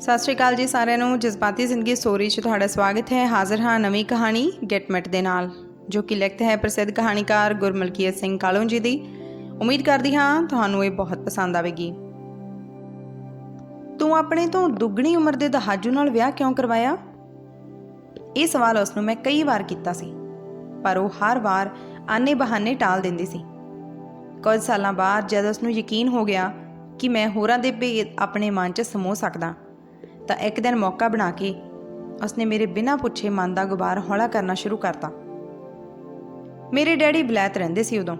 ਸਤਿ ਸ਼੍ਰੀ ਅਕਾਲ ਜੀ ਸਾਰਿਆਂ ਨੂੰ। ਜਜ਼ਬਾਤੀ ਜ਼ਿੰਦਗੀ ਸਟੋਰੀ 'ਚ ਤੁਹਾਡਾ ਸਵਾਗਤ ਹੈ। ਹਾਜ਼ਰ ਹਾਂ ਨਵੀਂ ਕਹਾਣੀ ਗੈਟਮਟ ਦੇ ਨਾਲ, ਜੋ ਕਿ ਲਿਖਤ ਹੈ ਪ੍ਰਸਿੱਧ ਕਹਾਣੀਕਾਰ ਗੁਰਮਲਕੀਤ ਸਿੰਘ ਕਾਲੋਂ ਜੀ ਦੀ। ਉਮੀਦ ਕਰਦੀ ਹਾਂ ਤੁਹਾਨੂੰ ਇਹ ਬਹੁਤ ਪਸੰਦ ਆਵੇਗੀ। ਤੂੰ ਆਪਣੇ ਤੋਂ ਦੁੱਗਣੀ ਉਮਰ ਦੇ ਦਹਾਜੂ ਨਾਲ ਵਿਆਹ ਕਿਉਂ ਕਰਵਾਇਆ? ਇਹ ਸਵਾਲ ਉਸ ਨੂੰ ਮੈਂ ਕਈ ਵਾਰ ਕੀਤਾ ਸੀ, ਪਰ ਉਹ ਹਰ ਵਾਰ ਆਨੇ ਬਹਾਨੇ ਟਾਲ ਦਿੰਦੀ ਸੀ। ਕੁਝ ਸਾਲਾਂ ਬਾਅਦ ਜਦ ਉਸ ਨੂੰ ਯਕੀਨ ਹੋ ਗਿਆ ਕਿ ਮੈਂ ਹੋਰਾਂ ਦੇ ਭੇਦ ਆਪਣੇ ਮਨ 'ਚ ਸਮੋ ਸਕਦਾ ਤਾਂ ਇੱਕ ਦਿਨ ਮੌਕਾ ਬਣਾ ਕੇ ਉਸਨੇ ਮੇਰੇ ਬਿਨਾਂ ਪੁੱਛੇ ਮਨ ਦਾ ਗੁਬਾਰ ਹੌਲਾ ਕਰਨਾ ਸ਼ੁਰੂ ਕਰਤਾ। ਮੇਰੇ ਡੈਡੀ ਬਲੈਤ ਰਹਿੰਦੇ ਸੀ ਉਦੋਂ।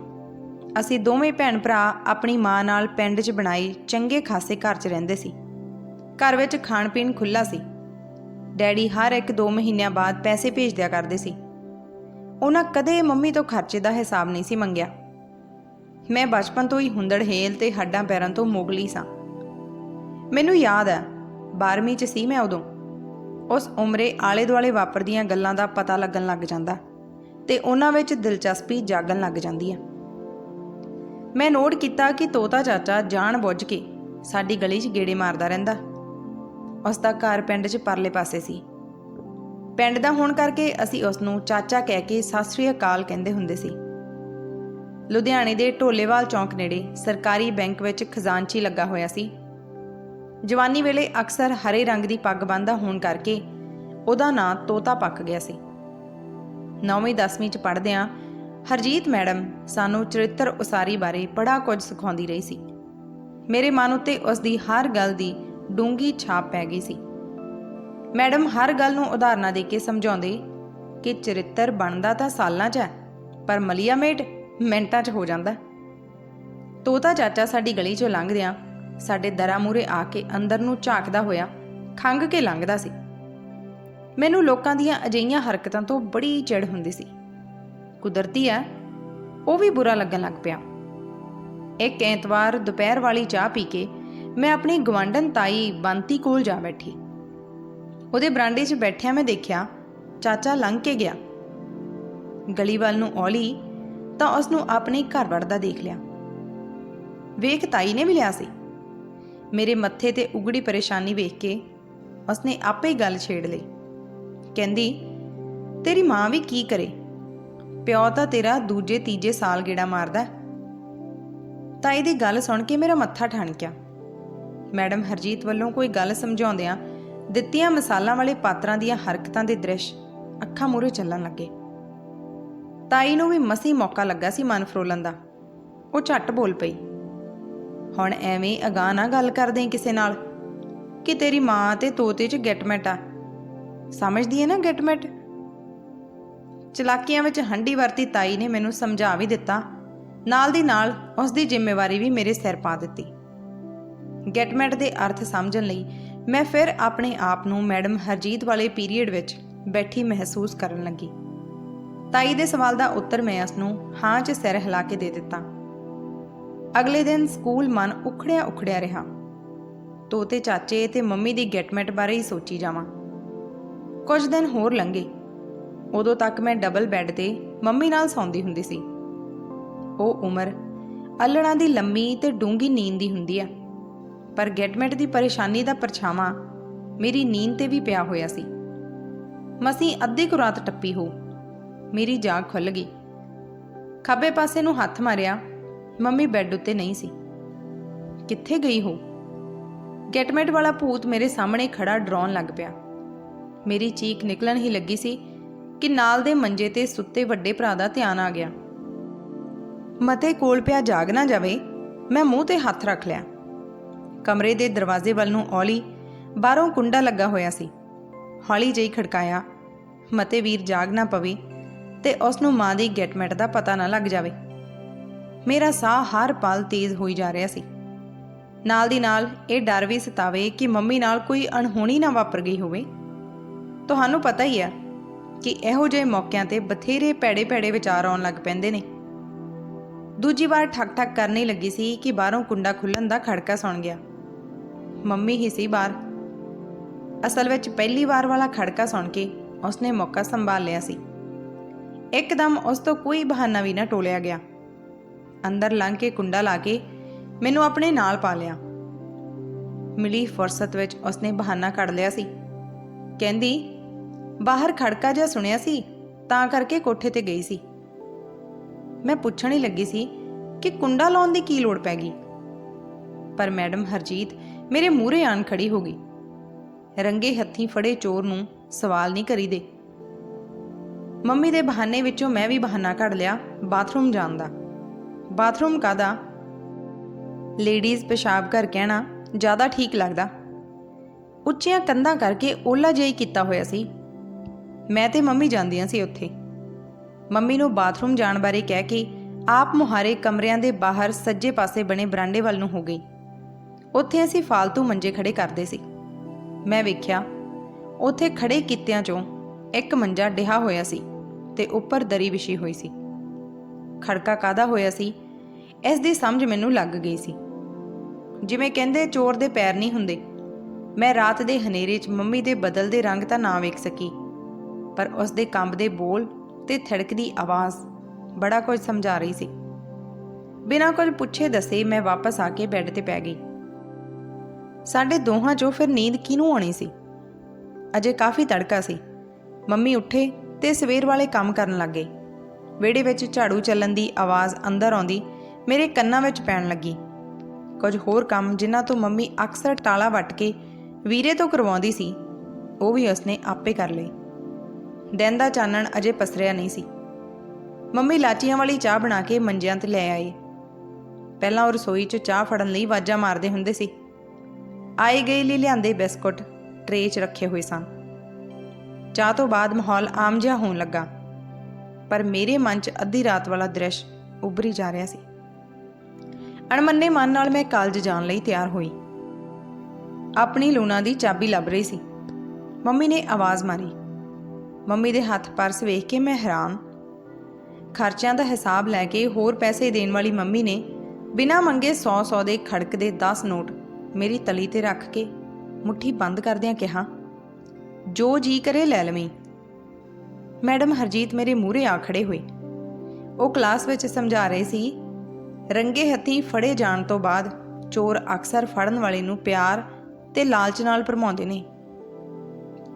ਅਸੀਂ ਦੋਵੇਂ ਭੈਣ ਭਰਾ ਆਪਣੀ ਮਾਂ ਨਾਲ ਪਿੰਡ 'ਚ ਬਣਾਈ ਚੰਗੇ ਖਾਸੇ ਘਰ 'ਚ ਰਹਿੰਦੇ ਸੀ। ਘਰ ਵਿੱਚ ਖਾਣ ਪੀਣ ਖੁੱਲਾ ਸੀ। ਡੈਡੀ ਹਰ ਇੱਕ ਦੋ ਮਹੀਨਿਆਂ ਬਾਅਦ ਪੈਸੇ ਭੇਜ ਦਿਆ ਕਰਦੇ ਸੀ। ਉਹਨਾਂ ਕਦੇ ਮੰਮੀ ਤੋਂ ਖਰਚੇ ਦਾ ਹਿਸਾਬ ਨਹੀਂ ਸੀ ਮੰਗਿਆ। ਮੈਂ ਬਚਪਨ ਤੋਂ ਹੀ ਹੁੰਦੜ ਹੇਲ ਤੇ ਹੱਡਾਂ ਪੈਰਾਂ ਤੋਂ ਮੋਗਲੀ ਸਾਂ। ਮੈਨੂੰ ਯਾਦ ਹੈ 12ਵੀਂ ਚ ਸੀ ਮੈਂ ਉਦੋਂ। ਉਸ ਉਮਰੇ ਆਲੇ ਦੁਆਲੇ ਵਾਪਰਦੀਆਂ ਗੱਲਾਂ ਦਾ ਪਤਾ ਲੱਗਣ ਲੱਗ ਜਾਂਦਾ ਤੇ ਉਹਨਾਂ ਵਿੱਚ ਦਿਲਚਸਪੀ ਜਾਗਣ ਲੱਗ ਜਾਂਦੀ ਹੈ ਮੈਂ ਨੋਟ ਕੀਤਾ ਕਿ ਤੋਤਾ ਚਾਚਾ ਜਾਣ ਬੁੱਝ ਕੇ ਸਾਡੀ ਗਲੀ 'ਚ ਗੇੜੇ ਮਾਰਦਾ ਰਹਿੰਦਾ। ਉਸ ਦਾ ਘਰ ਪਿੰਡ 'ਚ ਪਰਲੇ ਪਾਸੇ ਸੀ। ਪਿੰਡ ਦਾ ਹੋਣ ਕਰਕੇ ਅਸੀਂ ਉਸ ਨੂੰ ਚਾਚਾ ਕਹਿ ਕੇ ਸਤਿ ਸ੍ਰੀ ਅਕਾਲ ਕਹਿੰਦੇ ਹੁੰਦੇ ਸੀ। ਲੁਧਿਆਣੇ ਦੇ ਢੋਲੇਵਾਲ ਚੌਂਕ ਨੇੜੇ ਸਰਕਾਰੀ ਬੈਂਕ ਵਿੱਚ ਖਜ਼ਾਨਚੀ ਲੱਗਾ ਹੋਇਆ ਸੀ। ਜਵਾਨੀ ਵੇਲੇ ਅਕਸਰ ਹਰੇ ਰੰਗ ਦੀ ਪੱਗ ਬੰਨ੍ਹਦਾ ਹੋਣ ਕਰਕੇ ਉਹਦਾ ਨਾਂ ਤੋਤਾ ਪੱਕ ਗਿਆ ਸੀ। 9ਵੀਂ 10ਵੀਂ ਚ ਪੜ੍ਹਦਿਆਂ ਹਰਜੀਤ ਮੈਡਮ ਸਾਨੂੰ ਚਰਿੱਤਰ ਉਸਾਰੀ ਬਾਰੇ ਬੜਾ ਕੁਝ ਸਿਖਾਉਂਦੀ ਰਹੀ ਸੀ। ਮੇਰੇ ਮਨ ਉੱਤੇ ਉਸ ਦੀ ਹਰ ਗੱਲ ਦੀ ਡੂੰਗੀ ਛਾਪ ਪੈ ਗਈ ਸੀ। ਮੈਡਮ ਹਰ ਗੱਲ ਨੂੰ ਉਦਾਹਰਨਾਂ ਦੇ ਕੇ ਸਮਝਾਉਂਦੇ ਕਿ ਚਰਿੱਤਰ ਬਣਦਾ ਤਾਂ ਸਾਲਾਂ 'ਚ ਹੈ, ਪਰ ਮਲੀਆ ਮੇਟ ਮਿੰਟਾਂ 'ਚ ਹੋ ਜਾਂਦਾ। ਤੋਤਾ ਚਾਚਾ ਸਾਡੀ ਗਲੀ 'ਚੋਂ ਲੰਘਦਿਆਂ ਸਾਡੇ ਦਰਾਂ ਮੂਰੇ ਆ ਕੇ ਅੰਦਰ ਨੂੰ ਝਾਕਦਾ ਹੋਇਆ ਖੰਗ ਕੇ ਲੰਘਦਾ ਸੀ। ਮੈਨੂੰ ਲੋਕਾਂ ਦੀਆਂ ਅਜਈਆਂ ਹਰਕਤਾਂ ਤੋਂ ਬੜੀ ਚਿੜ ਹੁੰਦੀ ਸੀ। ਕੁਦਰਤੀ ਹੈ ਉਹ ਵੀ ਬੁਰਾ ਲੱਗਣ ਲੱਗ ਪਿਆ। ਇੱਕ ਐਤਵਾਰ ਦੁਪਹਿਰ ਵਾਲੀ ਚਾਹ ਪੀ ਕੇ ਮੈਂ ਆਪਣੀ ਗਵਾਂਢਣ ਤਾਈ ਬੰਤੀ ਕੋਲ ਜਾ ਬੈਠੀ। ਉਹਦੇ ਬਰਾਂਡੇ 'ਚ ਬੈਠਿਆ ਮੈਂ ਦੇਖਿਆ, ਚਾਚਾ ਲੰਘ ਕੇ ਗਿਆ। ਗਲੀ ਵੱਲ ਨੂੰ ਔਲੀ ਤਾਂ ਉਸ ਨੂੰ ਆਪਣੇ ਘਰ ਵੜਦਾ ਦੇਖ ਲਿਆ। ਵੇਖ ਤਾਈ ਨੇ ਵੀ ਲਿਆ ਸੀ। ਮੇਰੇ ਮੱਥੇ ਤੇ ਉਗੜੀ ਪਰੇਸ਼ਾਨੀ ਵੇਖ ਕੇ ਉਸਨੇ ਆਪੇ ਗੱਲ ਛੇੜ ਲਈ। ਕਹਿੰਦੀ, ਤੇਰੀ ਮਾਂ ਵੀ ਕੀ ਕਰੇ? ਪਿਓ ਤਾਂ ਤੇਰਾ ਦੂਜੇ ਤੀਜੇ ਸਾਲ ਗੇੜਾ ਮਾਰਦਾ ਤਾਈ ਦੀ ਗੱਲ ਸੁਣ ਕੇ ਮੇਰਾ ਮੱਥਾ ਠਣਕਿਆ ਮੈਡਮ ਹਰਜੀਤ ਵੱਲੋਂ ਕੋਈ ਗੱਲ ਸਮਝਾਉਂਦਿਆਂ ਦਿੱਤੀਆਂ ਮਸਾਲਾਂ ਵਾਲੇ ਪਾਤਰਾਂ ਦੀਆਂ ਹਰਕਤਾਂ ਦੇ ਦ੍ਰਿਸ਼ ਅੱਖਾਂ ਮੂਹਰੇ ਚੱਲਣ ਲੱਗੇ। ਤਾਈ ਨੂੰ ਵੀ ਮਸੀ ਮੌਕਾ ਲੱਗਾ ਸੀ ਮਨ ਫਰੋਲਣ ਦਾ। ਉਹ ਝੱਟ ਬੋਲ ਪਈ ਹੁਣ ਐਵੇਂ ਅਗਾਹ ਨਾ ਗੱਲ ਕਰਦੇ ਕਿਸੇ ਨਾਲ ਕਿ ਤੇਰੀ ਮਾਂ ਤੇ ਤੋਤੇ 'ਚ ਗੈਟਮੈਟ ਆ। ਸਮਝਦੀ ਹੈ ਨਾ ਗੈਟਮੈਟ ਚਲਾਕੀਆਂ ਵਿੱਚ ਹੰਡੀ ਵਰਤੀ ਤਾਈ ਨੇ ਮੈਨੂੰ ਸਮਝਾ ਵੀ ਦਿੱਤਾ। ਨਾਲ ਦੀ ਨਾਲ ਉਸ ਦੀ ਜ਼ਿੰਮੇਵਾਰੀ ਵੀ ਮੇਰੇ ਸਿਰ ਪਾ ਦਿੱਤੀ। ਗੈਟਮੈਟ ਦੇ ਅਰਥ ਸਮਝਣ ਲਈ ਮੈਂ ਫਿਰ ਆਪਣੇ ਆਪ ਨੂੰ ਮੈਡਮ ਹਰਜੀਤ ਵਾਲੇ ਪੀਰੀਅਡ ਵਿੱਚ ਬੈਠੀ ਮਹਿਸੂਸ ਕਰਨ ਲੱਗੀ। ਤਾਈ ਦੇ ਸਵਾਲ ਦਾ ਉੱਤਰ ਮੈਂ ਉਸ ਨੂੰ ਹਾਂ 'ਚ ਸਿਰ ਹਿਲਾ ਕੇ ਦੇ ਦਿੱਤਾ। ਅਗਲੇ ਦਿਨ ਸਕੂਲ ਮਨ ਉਖੜਿਆ ਉਖੜਿਆ ਰਿਹਾ। ਤੋਤੇ, ਚਾਚੇ ਤੇ ਮੰਮੀ ਦੀ ਗੈਟਮੈਟ ਬਾਰੇ ਹੀ ਸੋਚੀ ਜਾਵਾਂ। ਕੁਝ ਦਿਨ ਹੋਰ ਲੰਘੇ। ਉਦੋਂ ਤੱਕ ਮੈਂ ਡਬਲ ਬੈੱਡ ਤੇ ਮੰਮੀ ਨਾਲ ਸੌਂਦੀ ਹੁੰਦੀ ਸੀ। ਉਹ ਉਮਰ ਅਲੜਾਂ ਦੀ ਲੰਮੀ ਤੇ ਡੂੰਗੀ ਨੀਂਦ ਦੀ ਹੁੰਦੀ ਆ। ਪਰ ਗੈਟਮੈਟ ਦੀ ਪਰੇਸ਼ਾਨੀ ਦਾ ਪਰਛਾਵਾਂ ਮੇਰੀ ਨੀਂਦ ਤੇ ਵੀ ਪਿਆ ਹੋਇਆ ਸੀ। ਮਸੀਂ ਅੱਧੀ ਕੁ ਰਾਤ ਟੱਪੀ ਹੋ। ਮੇਰੀ ਜਾਗ ਖੁੱਲ ਗਈ। ਖੱਬੇ ਪਾਸੇ ਨੂੰ ਹੱਥ ਮਾਰਿਆ ਮੰਮੀ ਬੈੱਡ ਉੱਤੇ ਨਹੀਂ ਸੀ। ਕਿੱਥੇ ਗਈ ਹੋ? ਗੈਟਮੈਟ ਵਾਲਾ ਭੂਤ ਮੇਰੇ ਸਾਹਮਣੇ ਖੜਾ ਡਰਾਉਣ ਲੱਗ ਪਿਆ। ਮੇਰੀ ਚੀਕ ਨਿਕਲਣ ਹੀ ਲੱਗੀ ਸੀ ਕਿ ਨਾਲ ਦੇ ਮੰਜੇ ਤੇ ਸੁੱਤੇ ਵੱਡੇ ਭਰਾ ਦਾ ਧਿਆਨ ਆ ਗਿਆ। ਮਤੇ ਕੋਲ ਪਿਆ ਜਾਗ ਨਾ ਜਾਵੇ, ਮੈਂ ਮੂੰਹ ਤੇ ਹੱਥ ਰੱਖ ਲਿਆ। ਕਮਰੇ ਦੇ ਦਰਵਾਜ਼ੇ ਵੱਲ ਨੂੰ ਔਲੀ, ਬਾਹਰੋਂ ਕੁੰਡਾ ਲੱਗਾ ਹੋਇਆ ਸੀ। ਹੌਲੀ ਜਿਹੀ ਖੜਕਾਇਆ ਮਤੇ ਵੀਰ ਜਾਗ ਨਾ ਪਵੇ ਤੇ ਉਸ ਨੂੰ ਮਾਂ ਦੀ ਗੈਟਮੈਟ ਦਾ ਪਤਾ ਨਾ ਲੱਗ ਜਾਵੇ। ਮੇਰਾ ਸਾਹ ਹਰ ਪਲ ਤੇਜ਼ ਹੋਈ ਜਾ ਰਿਹਾ ਸੀ। ਨਾਲ ਦੀ ਨਾਲ ਇਹ ਡਰ ਵੀ ਸਤਾਵੇ ਕਿ ਮੰਮੀ ਨਾਲ ਕੋਈ ਅਣਹੋਣੀ ਨਾ ਵਾਪਰ ਗਈ ਹੋਵੇ। ਤੁਹਾਨੂੰ ਪਤਾ ਹੀ ਆ ਕਿ ਇਹੋ ਜਿਹੇ ਮੌਕਿਆਂ ਤੇ ਬਥੇਰੇ ਪੈੜੇ ਪੈੜੇ ਵਿਚਾਰ ਆਉਣ ਲੱਗ ਪੈਂਦੇ ਨੇ। ਦੂਜੀ ਵਾਰ ਠੱਕ ਠੱਕ ਕਰਨੀ ਲੱਗੀ ਸੀ ਕਿ ਬਾਹਰੋਂ ਕੁੰਡਾ ਖੁੱਲਣ ਦਾ ਖੜਕਾ ਸੁਣ ਗਿਆ। ਮੰਮੀ ਹੀ ਸੀ ਬਾਹਰ। ਅਸਲ ਵਿੱਚ ਪਹਿਲੀ ਵਾਰ ਵਾਲਾ ਖੜਕਾ ਸੁਣ ਕੇ ਉਸਨੇ ਮੌਕਾ ਸੰਭਾਲ ਲਿਆ ਸੀ। ਇੱਕਦਮ ਉਸ ਤੋਂ ਕੋਈ ਬਹਾਨਾ ਵੀ ਨਾ ਟੋਲਿਆ ਗਿਆ। ਅੰਦਰ ਲੰਘ ਕੇ ਕੁੰਡਾ ਲਾ ਕੇ ਮੈਨੂੰ ਆਪਣੇ ਨਾਲ ਪਾ ਲਿਆ। ਮਿਲੀ ਫੁਰਸਤ ਵਿੱਚ ਉਸਨੇ ਬਹਾਨਾ ਕੱਢ ਲਿਆ ਸੀ। ਕਹਿੰਦੀ, ਬਾਹਰ ਖੜਕਾ ਜਿਹਾ ਸੁਣਿਆ ਸੀ, ਤਾਂ ਕਰਕੇ ਕੋਠੇ ਤੇ ਗਈ ਸੀ। ਮੈਂ ਪੁੱਛਣ ਹੀ ਲੱਗੀ ਸੀ ਕਿ ਕੁੰਡਾ ਲਾਉਣ ਦੀ ਕੀ ਲੋੜ ਪੈ ਗਈ। ਪਰ ਮੈਡਮ ਹਰਜੀਤ ਮੇਰੇ ਮੂਹਰੇ ਆਣ ਖੜੀ ਹੋ ਗਈ। ਰੰਗੇ ਹੱਥੀਂ ਫੜੇ ਚੋਰ ਨੂੰ ਸਵਾਲ ਨਹੀਂ ਕਰੀਦੇ। ਮੰਮੀ ਦੇ ਬਹਾਨੇ ਵਿੱਚੋਂ ਮੈਂ ਵੀ ਬਹਾਨਾ ਕੱਢ ਲਿਆ ਬਾਥਰੂਮ ਜਾਣ ਦਾ। ਬਾਥਰੂਮ ਕਾਦਾ ਲੇਡੀਜ਼ ਪਿਸ਼ਾਬ ਕਰ ਕਹਿਣਾ ਜ਼ਿਆਦਾ ਠੀਕ ਲੱਗਦਾ। ਉੱਚੀਆਂ ਕੰਧਾਂ ਕਰਕੇ ਓਲਾ ਜਿਹਾ ਕੀਤਾ ਹੋਇਆ ਸੀ। ਮੈਂ ਤੇ ਮੰਮੀ ਜਾਂਦੀਆਂ ਸੀ ਉੱਥੇ। ਮੰਮੀ ਨੂੰ ਬਾਥਰੂਮ ਜਾਣ ਬਾਰੇ ਕਹਿ ਕੇ ਆਪ ਮੁਹਾਰੇ ਕਮਰਿਆਂ ਦੇ ਬਾਹਰ ਸੱਜੇ ਪਾਸੇ ਬਣੇ ਬਰਾਂਡੇ ਵੱਲ ਨੂੰ ਹੋ ਗਈ। ਉੱਥੇ ਅਸੀਂ ਫਾਲਤੂ ਮੰਜੇ ਖੜੇ ਕਰਦੇ ਸੀ। ਮੈਂ ਵੇਖਿਆ, ਉੱਥੇ ਖੜੇ ਕਿੱਤਿਆਂ ਚੋਂ ਇੱਕ ਮੰਜਾ ਡਿਹਾ ਹੋਇਆ ਸੀ ਤੇ ਉੱਪਰ ਦਰੀ ਵਿਛੀ ਹੋਈ ਸੀ। ਖੜਕਾ ਕਾਦਾ ਹੋਇਆ ਸੀ? ਇਸ ਦੀ ਸਮਝ ਮੈਨੂੰ ਲੱਗ ਗਈ ਸੀ। ਜਿਵੇਂ ਕਹਿੰਦੇ ਚੋਰ ਦੇ ਪੈਰ ਨਹੀਂ ਹੁੰਦੇ। ਮੈਂ ਰਾਤ ਦੇ ਹਨੇਰੇ 'ਚ ਮੰਮੀ ਦੇ ਬਦਲਦੇ ਰੰਗ ਤਾਂ ਨਾ ਵੇਖ ਸਕੀ। ਪਰ ਉਸ ਦੇ ਕੰਬਦੇ ਬੋਲ ਤੇ ਥੜਕਦੀ ਆਵਾਜ਼ ਬੜਾ ਕੁਝ ਸਮਝਾ ਰਹੀ ਸੀ। ਬਿਨਾਂ ਕੁਝ ਪੁੱਛੇ ਦੱਸੇ ਮੈਂ ਵਾਪਸ ਆ ਕੇ ਬੈੱਡ ਤੇ ਪੈ ਗਈ। ਸਾਡੇ ਦੋਹਾਂ 'ਚੋਂ ਫਿਰ ਨੀਂਦ ਕਿਹਨੂੰ ਆਉਣੀ ਸੀ? ਅਜੇ ਕਾਫੀ ਤੜਕਾ ਸੀ। ਮੰਮੀ ਉੱਠੇ ਤੇ ਸਵੇਰ ਵਾਲੇ ਕੰਮ ਕਰਨ ਲੱਗੇ ਵਿਹੜੇ ਵਿੱਚ ਝਾੜੂ ਚੱਲਣ ਦੀ ਆਵਾਜ਼ ਅੰਦਰ ਆਉਂਦੀ ਮੇਰੇ ਕੰਨਾਂ ਵਿੱਚ ਪੈਣ ਲੱਗੀ। ਕੁਝ ਹੋਰ ਕੰਮ ਜਿਨ੍ਹਾਂ ਤੋਂ ਮੰਮੀ ਅਕਸਰ ਟਾਲਾ ਵੱਟ ਕੇ ਵੀਰੇ ਤੋਂ ਕਰਵਾਉਂਦੀ ਸੀ, ਉਹ ਵੀ ਉਸਨੇ ਆਪੇ ਕਰ ਲਏ। ਦਿਨ ਦਾ ਚਾਨਣ ਅਜੇ ਪਸਰਿਆ ਨਹੀਂ ਸੀ। ਮੰਮੀ ਲਾਚੀਆਂ ਵਾਲੀ ਚਾਹ ਬਣਾ ਕੇ ਮੰਜਿਆਂ ਤੇ ਲੈ ਆਏ। ਪਹਿਲਾਂ ਉਹ ਰਸੋਈ 'ਚ ਚਾਹ ਫੜਨ ਲਈ ਵਾਜਾਂ ਮਾਰਦੇ ਹੁੰਦੇ ਸੀ। ਆਏ ਗਈ ਲਈ ਲਿਆਂਦੇ ਬਿਸਕੁਟ ਟਰੇ 'ਚ ਰੱਖੇ ਹੋਏ ਸਨ। ਚਾਹ ਤੋਂ ਬਾਅਦ ਮਾਹੌਲ ਆਮ ਜਿਹਾ ਹੋਣ ਲੱਗਾ। ਪਰ ਮੇਰੇ ਮਨ 'ਚ ਅੱਧੀ ਰਾਤ ਵਾਲਾ ਦ੍ਰਿਸ਼ ਉੱਭਰੀ ਜਾ ਰਿਹਾ ਸੀ। ਅਣਮੰਨੇ ਮਨ ਨਾਲ ਮੈਂ ਕਾਲਜ ਜਾਣ ਲਈ ਤਿਆਰ ਹੋਈ। ਆਪਣੀ ਲੂਣਾ ਦੀ ਚਾਬੀ ਲੱਭ ਰਹੀ ਸੀ। ਮੰਮੀ ਨੇ ਆਵਾਜ਼ ਮਾਰੀ। ਮੰਮੀ ਦੇ ਹੱਥ ਪਰਸ ਵੇਖ ਕੇ ਮੈਂ ਹੈਰਾਨ। ਖਰਚਿਆਂ ਦਾ ਹਿਸਾਬ ਲੈ ਕੇ ਹੋਰ ਪੈਸੇ ਦੇਣ ਵਾਲੀ ਮੰਮੀ ਨੇ ਬਿਨਾਂ ਮੰਗੇ 100-100 ਦੇ ਖੜਕ ਦੇ 10 ਨੋਟ ਮੇਰੀ ਤਲੀ ਤੇ ਰੱਖ ਕੇ ਮੁੱਠੀ ਬੰਦ ਕਰਦਿਆਂ ਕਿਹਾ, ਜੋ ਜੀ ਕਰੇ ਲੈ ਲਵੀਂ। ਮੈਡਮ ਹਰਜੀਤ ਮੇਰੇ ਮੂਹਰੇ ਆ ਖੜੇ ਹੋਏ। ਉਹ ਕਲਾਸ ਵਿੱਚ ਸਮਝਾ ਰਹੇ ਸੀ ਰੰਗੇ ਹੱਥੀ ਫੜੇ ਜਾਣ ਤੋਂ ਬਾਅਦ ਚੋਰ ਅਕਸਰ ਫੜਨ ਵਾਲੇ ਨੂੰ ਪਿਆਰ ਤੇ ਲਾਲਚ ਨਾਲ ਭਰਮਾਉਂਦੇ ਨੇ।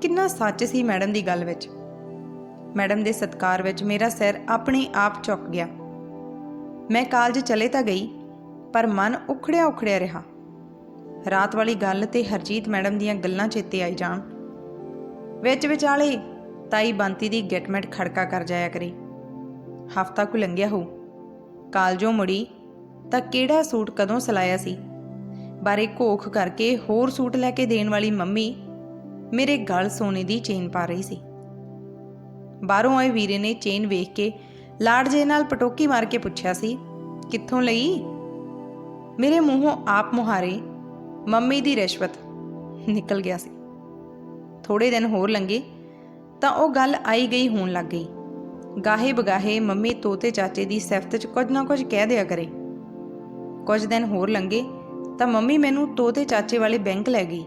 ਕਿੰਨਾ ਸੱਚ ਸੀ ਮੈਡਮ ਦੀ ਗੱਲ ਵਿੱਚ। ਮੈਡਮ ਦੇ ਸਤਕਾਰ ਵਿੱਚ ਮੇਰਾ ਸਿਰ ਆਪਣੇ ਆਪ ਝੁਕ ਗਿਆ। ਮੈਂ ਕਾਲਜ ਚਲੇ ਤਾਂ ਗਈ, ਪਰ ਮਨ ਉਖੜਿਆ ਉਖੜਿਆ ਰਿਹਾ। ਰਾਤ ਵਾਲੀ ਗੱਲ ਤੇ ਹਰਜੀਤ ਮੈਡਮ ਦੀਆਂ ਗੱਲਾਂ ਚੇਤੇ ਆਈ ਜਾਣ। ਵਿੱਚ ਵਿਚਾਲੇ ਤਾਈ ਬੰਤੀ ਦੀ ਗਿਟਮਿਟ ਖੜਕਾ ਕਰ ਜਾਇਆ ਕਰੇ। ਹਫਤਾ ਕੁ ਲੰਘਿਆ ਹੋ ਕਾਲਜੋਂ ਮੁੜੀ ਤਾਂ ਕਿਹੜਾ ਸੂਟ ਕਦੋਂ ਸਲਾਇਆ ਸੀ? ਬਾਰੇ ਘੋਖ ਕਰਕੇ ਹੋਰ ਸੂਟ ਲੈ ਕੇ ਦੇਣ ਵਾਲੀ ਮੰਮੀ ਮੇਰੇ ਗਲ ਸੋਨੇ ਦੀ ਚੇਨ ਪਾ ਰਹੀ ਸੀ। ਬਾਹਰੋਂ ਆਏ ਵੀਰੇ ਨੇ ਚੇਨ ਵੇਖ ਕੇ ਲਾੜ ਜੇ ਨਾਲ ਪਟੋਕੀ ਮਾਰ ਕੇ ਪੁੱਛਿਆ ਸੀ, ਕਿੱਥੋਂ ਲਈ? ਮੇਰੇ ਮੂੰਹੋਂ ਆਪ ਮੁਹਾਰੇ ਮੰਮੀ ਦੀ ਰਿਸ਼ਵਤ ਨਿਕਲ ਗਿਆ ਸੀ। ਥੋੜੇ ਦਿਨ ਹੋਰ ਲੰਘੇ ਤਾਂ ਉਹ ਗੱਲ ਆਈ ਗਈ ਹੋਣ ਲੱਗ ਗਈ। ਗਾਹੇ ਬਗਾਹੇ ਮੰਮੀ ਤੋਤੇ ਚਾਚੇ ਦੀ ਸਿਫਤ 'ਚ ਕੁਝ ਨਾ ਕੁਝ ਕਹਿ ਦਿਆ ਕਰੇ। ਕੁਝ ਦਿਨ ਹੋਰ ਲੰਘੇ ਤਾਂ ਮੰਮੀ ਮੈਨੂੰ ਤੋਤੇ ਚਾਚੇ ਵਾਲੇ ਬੈਂਕ ਲੈ ਗਈ।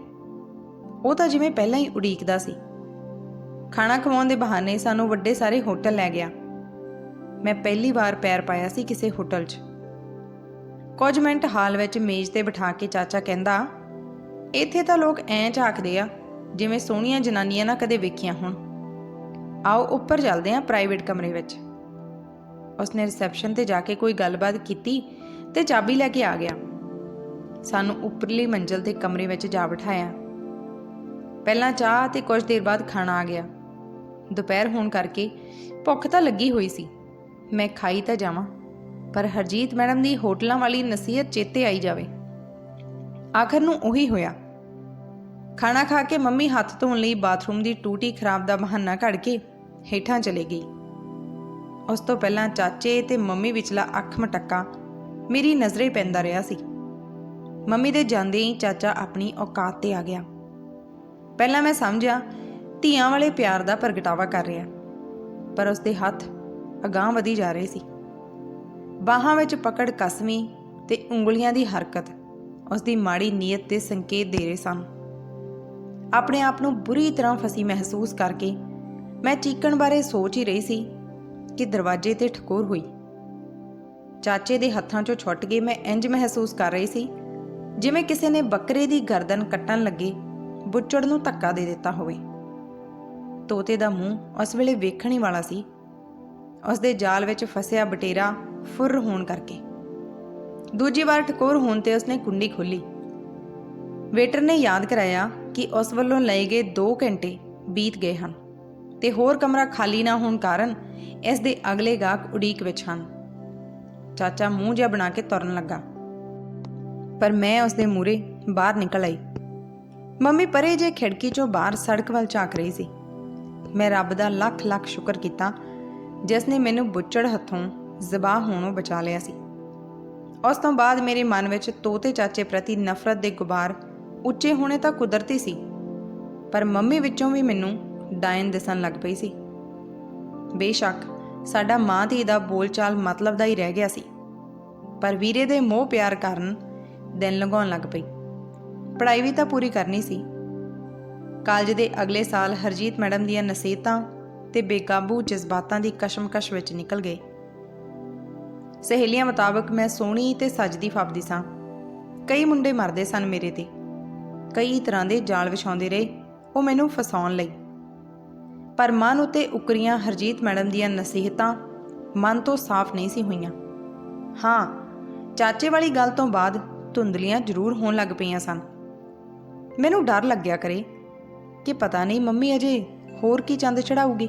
ਉਹ ਤਾਂ ਜਿਵੇਂ ਪਹਿਲਾਂ ਹੀ ਉਡੀਕਦਾ ਸੀ। ਖਾਣਾ ਖਵਾਉਣ ਦੇ ਬਹਾਨੇ ਸਾਨੂੰ ਵੱਡੇ ਸਾਰੇ ਹੋਟਲ ਲੈ ਗਿਆ। ਮੈਂ ਪਹਿਲੀ ਵਾਰ ਪੈਰ ਪਾਇਆ ਸੀ ਕਿਸੇ ਹੋਟਲ 'ਚ। ਕੁਝ ਮਿੰਟ ਹਾਲ ਵਿੱਚ ਮੇਜ਼ ਤੇ ਬਿਠਾ ਕੇ ਚਾਚਾ ਕਹਿੰਦਾ, ਇੱਥੇ ਤਾਂ ਲੋਕ ਐਂ ਝਾਕਦੇ ਆ, ਜਿਵੇਂ ਸੋਹਣੀਆਂ ਜਨਾਨੀਆਂ ਨਾ ਕਦੇ ਵੇਖੀਆਂ ਹੋਣ। ਆਓ ਉੱਪਰ ਚੱਲਦੇ ਆਂ ਪ੍ਰਾਈਵੇਟ ਕਮਰੇ ਵਿੱਚ। ਉਸਨੇ ਰਿਸੈਪਸ਼ਨ ਤੇ ਜਾ ਕੇ ਕੋਈ ਗੱਲਬਾਤ ਕੀਤੀ ਤੇ ਚਾਬੀ ਲੈ ਕੇ ਆ ਗਿਆ। ਸਾਨੂੰ ਉੱਪਰਲੀ ਮੰਜ਼ਲ ਦੇ ਕਮਰੇ ਵਿੱਚ ਜਾ ਬਿਠਾਇਆ। ਪਹਿਲਾਂ ਚਾਹ ਤੇ ਕੁਝ ਦੇਰ ਬਾਅਦ ਖਾਣਾ ਆ ਗਿਆ। ਦੁਪਹਿਰ ਹੋਣ ਕਰਕੇ ਭੁੱਖ ਤਾਂ ਲੱਗੀ ਹੋਈ ਸੀ। ਮੈਂ ਖਾਈ ਤਾਂ ਜਾਵਾਂ, ਪਰ ਹਰਜੀਤ ਮੈਡਮ ਦੀ ਹੋਟਲਾਂ ਵਾਲੀ ਨਸੀਹਤ ਚੇਤੇ ਆਈ ਜਾਵੇ। ਆਖਰ ਨੂੰ ਉਹੀ ਹੋਇਆ। ਖਾਣਾ ਖਾ ਕੇ ਮੰਮੀ ਹੱਥ ਧੋਣ ਲਈ ਬਾਥਰੂਮ ਦੀ ਟੂਟੀ ਖਰਾਬ ਦਾ ਬਹਾਨਾ ਕੱਢ ਕੇ ਹੇਠਾਂ ਚਲੇ ਗਈ। ਉਸ ਤੋਂ ਪਹਿਲਾਂ ਚਾਚੇ ਤੇ ਮੰਮੀ ਵਿਚਲਾ ਅੱਖ ਮਟੱਕਾ ਮੇਰੀ ਨਜ਼ਰੇ ਪੈਂਦਾ ਰਿਹਾ ਸੀ। ਮੰਮੀ ਦੇ ਜਾਂਦੇ ਹੀ ਚਾਚਾ ਆਪਣੀ ਔਕਾਤ ਤੇ ਆ ਗਿਆ। ਪਹਿਲਾਂ ਮੈਂ ਸਮਝਿਆ, ਧੀਆਂ ਵਾਲੇ ਪਿਆਰ ਦਾ ਪ੍ਰਗਟਾਵਾ ਕਰ ਰਿਹਾ। ਪਰ ਉਸ ਦੇ ਹੱਥ ਅਗਾਂਹ ਵਧੀ ਜਾ ਰਹੇ ਸੀ। ਬਾਹਾਂ ਵਿੱਚ ਪਕੜ ਕਸਮੀ ਤੇ ਉਂਗਲੀਆਂ ਦੀ ਹਰਕਤ ਉਸ ਦੀ ਮਾੜੀ ਨੀਅਤ ਦੇ ਸੰਕੇਤ ਦੇ ਰਹੇ ਸਨ। ਆਪਣੇ ਆਪ ਨੂੰ ਬੁਰੀ ਤਰ੍ਹਾਂ ਫਸੀ ਮਹਿਸੂਸ ਕਰਕੇ ਮੈਂ ਚੀਕਣ ਬਾਰੇ ਸੋਚ ਹੀ ਰਹੀ ਸੀ ਕਿ ਦਰਵਾਜ਼ੇ ਤੇ ਠਕੋਰ ਹੋਈ। ਚਾਚੇ ਦੇ ਹੱਥਾਂ 'ਚੋਂ ਛੁੱਟ ਕੇ ਮੈਂ ਇੰਜ ਮਹਿਸੂਸ ਕਰ ਰਹੀ ਸੀ, ਜਿਵੇਂ ਕਿਸੇ ਨੇ ਬੱਕਰੇ ਦੀ ਗਰਦਨ ਕੱਟਣ ਲੱਗੇ, ਬੁੱਚੜ ਨੂੰ ਧੱਕਾ ਦੇ ਦਿੱਤਾ ਹੋਵੇ। ਤੋਤੇ ਦਾ ਮੂੰਹ ਉਸ ਵੇਲੇ ਵੇਖਣ ਹੀ ਵਾਲਾ ਸੀ। ਉਸ ਦੇ ਜਾਲ ਵਿੱਚ ਫਸਿਆ ਬਟੇਰਾ ਫੁਰ ਹੋਣ ਕਰਕੇ। ਦੂਜੀ ਵਾਰ ਟਕੋਰ ਹੋਣ ਤੇ ਉਸਨੇ ਕੁੰਡੀ ਖੋਲੀ ਵੇਟਰ ਨੇ ਯਾਦ ਕਰਾਇਆ ਕਿ ਉਸ ਵੱਲੋਂ ਲਏ ਗਏ 2 ਘੰਟੇ ਬੀਤ ਗਏ ਹਨ ਤੇ ਹੋਰ ਕਮਰਾ ਖਾਲੀ ਨਾ ਹੋਣ ਕਾਰਨ ਇਸ ਦੇ ਅਗਲੇ ਗਾਹਕ ਉਡੀਕ ਵਿੱਚ ਹਨ। ਚਾਚਾ ਮੂੰਹ ਜਿਹਾ ਬਣਾ ਕੇ ਤੁਰਨ ਲੱਗਾ। ਪਰ ਮੈਂ ਉਸ ਦੇ ਮੂਰੇ ਬਾਹਰ ਨਿਕਲ ਆਈ। ਮੰਮੀ ਪਰੇ ਜੇ ਖਿੜਕੀ ਚੋਂ ਬਾਹਰ ਸੜਕ ਵੱਲ ਝਾਕ ਰਹੀ ਸੀ। ਮੈਂ ਰੱਬ ਦਾ ਲੱਖ ਲੱਖ ਸ਼ੁਕਰ ਕੀਤਾ, ਜਿਸ ਨੇ ਮੈਨੂੰ ਬੁੱਚੜ ਹੱਥੋਂ ਜ਼ਬਾਹ ਹੋਣੋਂ ਬਚਾ ਲਿਆ ਸੀ। ਉਸ ਤੋਂ ਬਾਅਦ ਮੇਰੇ ਮਨ ਵਿੱਚ ਤੋਤੇ ਚਾਚੇ ਪ੍ਰਤੀ ਨਫ਼ਰਤ ਦੇ ਗੁਬਾਰ ਉੱਚੇ ਹੋਣੇ ਤਾਂ ਕੁਦਰਤੀ ਸੀ, ਪਰ ਮੰਮੀ ਵਿੱਚੋਂ ਵੀ ਮੈਨੂੰ ਡਾਇਨ ਦਿਸਣ ਲੱਗ ਪਈ ਸੀ। ਬੇਸ਼ੱਕ ਸਾਡਾ ਮਾਂ ਧੀ ਦਾ ਬੋਲਚਾਲ ਮਤਲਬ ਦਾ ਹੀ ਰਹਿ ਗਿਆ ਸੀ। ਪਰ ਵੀਰੇ ਦੇ ਮੋਹ ਪਿਆਰ ਕਾਰਨ ਦਿਨ ਲੰਘਾਉਣ ਲੱਗ ਪਈ। ਪੜ੍ਹਾਈ ਵੀ ਤਾਂ ਪੂਰੀ ਕਰਨੀ ਸੀ। ਕਾਲਜ ਦੇ ਅਗਲੇ ਸਾਲ ਹਰਜੀਤ ਮੈਡਮ ਦੀਆਂ ਨਸੀਹਤਾਂ ਤੇ ਬੇਕਾਬੂ ਜਜ਼ਬਾਤਾਂ ਦੀ ਕਸ਼ਮਕਸ਼ ਵਿੱਚ ਨਿਕਲ ਗਏ। ਸਹੇਲੀਆਂ ਮੁਤਾਬਕ ਮੈਂ ਸੋਹਣੀ ਤੇ ਸੱਜਦੀ ਫੱਬਦੀ ਸਾਂ। ਕਈ ਮੁੰਡੇ ਮਰਦੇ ਸਨ ਮੇਰੇ ਤੇ। ਕਈ ਤਰ੍ਹਾਂ ਦੇ ਜਾਲ ਵਿਛਾਉਂਦੇ ਰਹੇ ਉਹ ਮੈਨੂੰ ਫਸਾਉਣ ਲਈ। ਪਰ ਮਨ ਉਤੇ ਉਕਰੀਆਂ ਹਰਜੀਤ ਮੈਡਮ ਦੀਆਂ ਨਸੀਹਤਾਂ ਮਨ ਤੋਂ ਸਾਫ਼ ਨਹੀਂ ਸੀ ਹੋਈਆਂ। ਹਾਂ, ਚਾਚੇ ਵਾਲੀ ਗੱਲ ਤੋਂ ਬਾਅਦ ਧੁੰਦਲੀਆਂ ਜ਼ਰੂਰ ਹੋਣ ਲੱਗ ਪਈਆਂ ਸਨ। ਮੈਨੂੰ ਡਰ ਲੱਗਿਆ ਕਰੇ ਕਿ ਪਤਾ ਨਹੀਂ ਮੰਮੀ ਅਜੇ ਹੋਰ ਕੀ ਚੰਦ ਚੜਾਊਗੀ।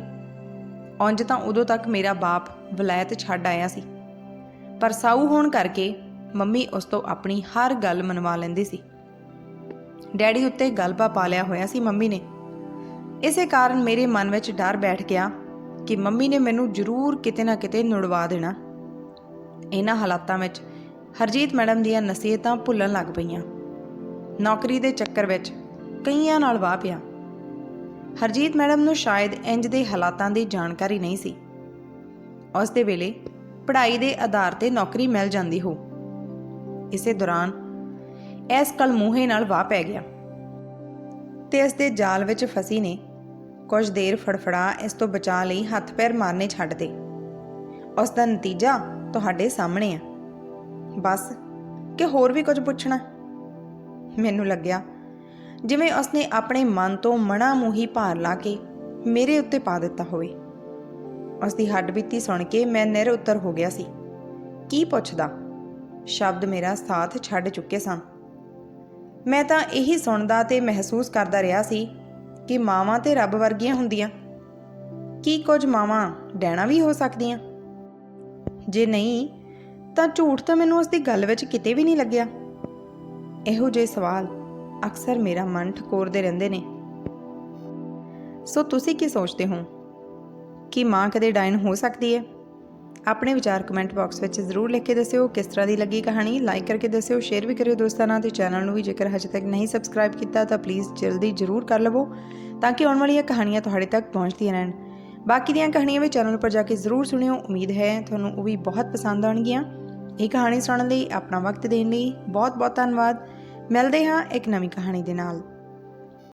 ਉਂਝ ਤਾਂ ਉਦੋਂ ਤੱਕ ਮੇਰਾ ਬਾਪ ਵਲਾਇਤ ਛੱਡ ਆਇਆ ਸੀ। ਪਰ ਸਾਊ ਹੋਣ ਕਰਕੇ ਮੰਮੀ ਉਸ ਤੋਂ ਆਪਣੀ ਹਰ ਗੱਲ ਮਨਵਾ ਲੈਂਦੀ ਸੀ। ਡੈਡੀ ਉੱਤੇ ਗਲਬਾ ਪਾ ਲਿਆ ਹੋਇਆ ਸੀ ਮੰਮੀ ਨੇ। ਇਸੇ ਕਾਰਨ ਮੇਰੇ ਮਨ ਵਿੱਚ ਡਰ ਬੈਠ ਗਿਆ ਕਿ ਮੰਮੀ ਨੇ ਮੈਨੂੰ ਜ਼ਰੂਰ ਕਿਤੇ ਨਾ ਕਿਤੇ ਨੁੜਵਾ ਦੇਣਾ। ਇਹਨਾਂ ਹਾਲਾਤਾਂ ਵਿੱਚ ਹਰਜੀਤ ਮੈਡਮ ਦੀਆਂ ਨਸੀਹਤਾਂ ਭੁੱਲਣ ਲੱਗ ਪਈਆਂ। ਨੌਕਰੀ ਦੇ ਚੱਕਰ ਵਿੱਚ ਕਈਆਂ ਨਾਲ ਵਾਹ ਪਿਆ। ਹਰਜੀਤ ਮੈਡਮ ਨੂੰ ਸ਼ਾਇਦ ਇੰਜ ਦੇ ਹਾਲਾਤਾਂ ਦੀ ਜਾਣਕਾਰੀ ਨਹੀਂ ਸੀ। ਉਸ ਦੇ ਵੇਲੇ ਪੜ੍ਹਾਈ ਦੇ ਆਧਾਰ ਤੇ ਨੌਕਰੀ ਮਿਲ ਜਾਂਦੀ ਹੋ। ਇਸੇ ਦੌਰਾਨ ਇਸ ਕਲਮੂਹੇ ਨਾਲ ਵਾਹ ਪੈ ਗਿਆ। ਤੇ ਇਸ ਦੇ ਜਾਲ ਵਿੱਚ ਫਸੀ ਨੇ ਕੁਝ ਦੇਰ ਫੜਫੜਾ ਇਸ ਤੋਂ ਬਚਾ ਲਈ ਹੱਥ ਪੈਰ ਮਾਰਨੇ ਛੱਡ ਦੇ। ਉਸ ਦਾ ਨਤੀਜਾ ਤੁਹਾਡੇ ਸਾਹਮਣੇ ਆ। ਬਸ, ਕਿ ਹੋਰ ਵੀ ਕੁਝ ਪੁੱਛਣਾ? ਮੈਨੂੰ ਲੱਗਿਆ, ਜਿਵੇਂ ਉਸਨੇ ਆਪਣੇ ਮਨ ਤੋਂ ਮਣਾ ਮੂਹੀ ਭਾਰ ਲਾ ਕੇ ਮੇਰੇ ਉੱਤੇ ਪਾ ਦਿੱਤਾ ਹੋਵੇ। ਉਸ ਦੀ ਹੱਡਬੀਤੀ ਸੁਣ ਕੇ ਮੈਂ ਨਿਰ ਉੱਤਰ ਹੋ ਗਿਆ ਸੀ। ਕੀ ਪੁੱਛਦਾ? ਸ਼ਬਦ ਮੇਰਾ ਸਾਥ ਛੱਡ ਚੁੱਕੇ ਸਨ ਮੈਂ ਤਾਂ ਇਹੀ ਸੁਣਦਾ ਤੇ ਮਹਿਸੂਸ ਕਰਦਾ ਰਿਹਾ ਸੀ ਕਿ ਮਾਵਾਂ ਤੇ ਰੱਬ ਵਰਗੀਆਂ ਹੁੰਦੀਆਂ। ਕੀ ਕੁਝ ਮਾਵਾਂ ਡੈਣਾ ਵੀ ਹੋ ਸਕਦੀਆਂ? ਜੇ ਨਹੀਂ, ਤਾਂ ਝੂਠ ਤਾਂ ਮੈਨੂੰ ਉਸ ਦੀ ਗੱਲ ਵਿੱਚ ਕਿਤੇ ਵੀ ਨਹੀਂ ਲੱਗਿਆ। ਇਹੋ ਜਿਹੇ ਸਵਾਲ ਅਕਸਰ ਮੇਰਾ ਮਨ ਠਕੋਰਦੇ ਰਹਿੰਦੇ ਨੇ। ਸੋ ਤੁਸੀਂ ਕੀ ਸੋਚਦੇ ਹੋ? ਕਿ ਮਾਂ ਕਦੇ ਡਾਇਨ ਹੋ ਸਕਦੀ ਹੈ? ਆਪਣੇ ਵਿਚਾਰ ਕਮੈਂਟ ਬਾਕਸ ਵਿੱਚ ਜ਼ਰੂਰ ਲਿਖ ਕੇ ਦੱਸਿਓ, ਕਿਸ ਤਰ੍ਹਾਂ ਦੀ ਲੱਗੀ ਕਹਾਣੀ? ਲਾਈਕ ਕਰਕੇ ਦੱਸਿਓ ਸ਼ੇਅਰ ਵੀ ਕਰਿਓ ਦੋਸਤਾਂ ਨਾਲ ਤੇ ਚੈਨਲ ਨੂੰ ਵੀ ਜੇਕਰ ਹਜੇ ਤੱਕ ਨਹੀਂ ਸਬਸਕ੍ਰਾਈਬ ਕੀਤਾ, ਤਾਂ ਪਲੀਜ਼ ਜਲਦੀ ਜ਼ਰੂਰ ਕਰ ਲਵੋ ਤਾਂ ਕਿ ਆਉਣ ਵਾਲੀਆਂ ਕਹਾਣੀਆਂ ਤੁਹਾਡੇ ਤੱਕ ਪਹੁੰਚਦੀਆਂ ਰਹਿਣ। ਬਾਕੀ ਦੀਆਂ ਕਹਾਣੀਆਂ ਵੀ ਚੈਨਲ ਉੱਪਰ ਜਾ ਕੇ ਜ਼ਰੂਰ ਸੁਣਿਓ, ਉਮੀਦ ਹੈ ਤੁਹਾਨੂੰ ਉਹ ਵੀ ਬਹੁਤ ਪਸੰਦ ਆਉਣਗੀਆਂ। ਇਹ ਕਹਾਣੀ ਸੁਣਨ ਲਈ ਆਪਣਾ ਵਕਤ ਦੇਣ ਲਈ ਬਹੁਤ ਬਹੁਤ ਧੰਨਵਾਦ। ਮਿਲਦੇ ਹਾਂ ਇੱਕ ਨਵੀਂ ਕਹਾਣੀ ਦੇ ਨਾਲ।